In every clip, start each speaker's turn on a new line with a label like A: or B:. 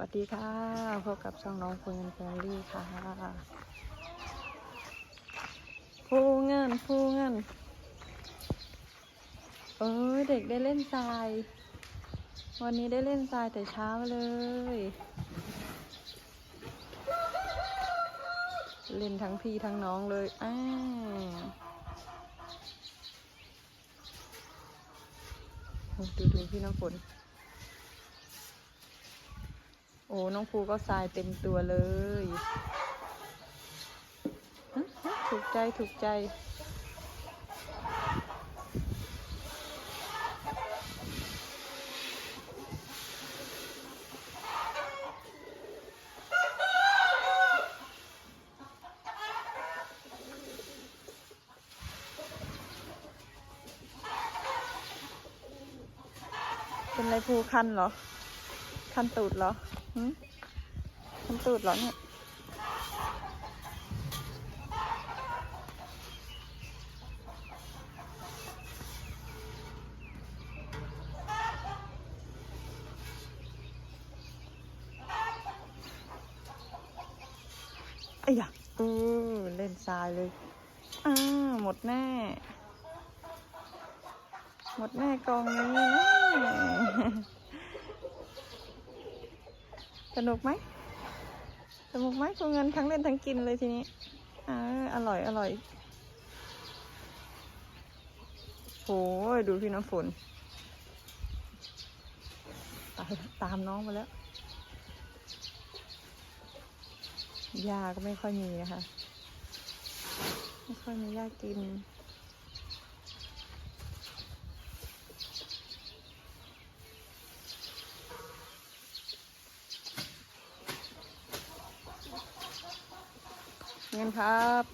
A: วัสดีค่ะพบกับช่องน้องพูเงินแฟมิลี่ค่ะพูเงินพูเงินเอ้ยเด็กได้เล่นทราย วันนี้ได้เล่นทรายแต่เช้าเลย เล่นทั้งพี่ทั้งน้องเลยอ้าดูดูพี่น้ำฝน อ้น้องภูก็ทรายเต็มตัวเลยถูกใจถูกใจเป็นไรภูคันเหรอ คันตูดเหรอหึคันตูดเหรอเนี่ยไอ้ยะเออเล่นทรายเลยอ่าหมดแน่ หมดแน่กองนี้นะ สนุกไหมสนุกไหมคุณเงินทั้งเล่นทั้งกินเลยทีนี้อ่าอร่อยอร่อยโหยดูพี่น้ำฝน ตายละตามน้องมาแล้วหญ้าก็ไม่ค่อยมีนะคะ ไม่ค่อยมีหญ้ากิน เงินครับ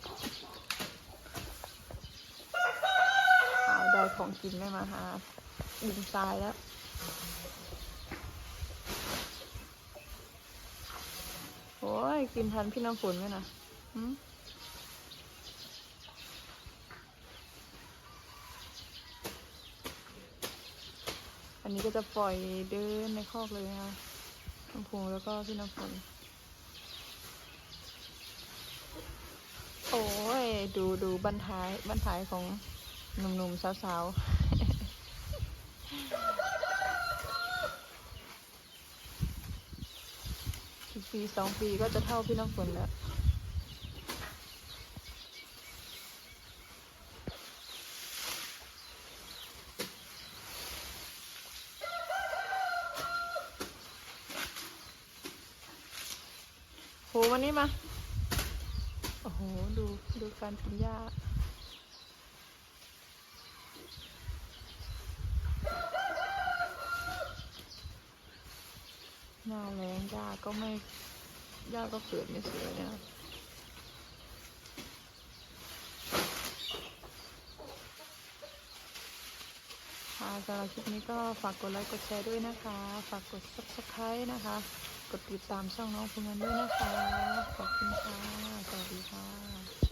A: เอาได้ของกินไม่มาหาดินทรายแล้วโอ้ยกินทันพี่น้ำฝนไหมนะอันนี้ก็จะปล่อยเดินในคอกเลยนะคะน้ำพุงแล้วก็พี่น้ำฝน โอ้ย ดูดูบันท้ายบันท้ายของหนุ่มๆสาวๆอีกปีสองปีก็จะเท่าพี่น้ำฝนแล้วโหวันนี้มา โอ้โห ดู ดูการกินหญ้าหน้าแรงหญ้าก็ไม่หญ้าก็เกิดไม่สวยนะค่ะสำหรับคลิปนี้ก็ฝากกดไลค์กดแชร์ด้วยนะคะ ฝากกด subscribe นะคะ กดติดตามช่องน้องพูเงินด้วยนะคะ ขอบคุณค่ะ สวัสดีค่ะ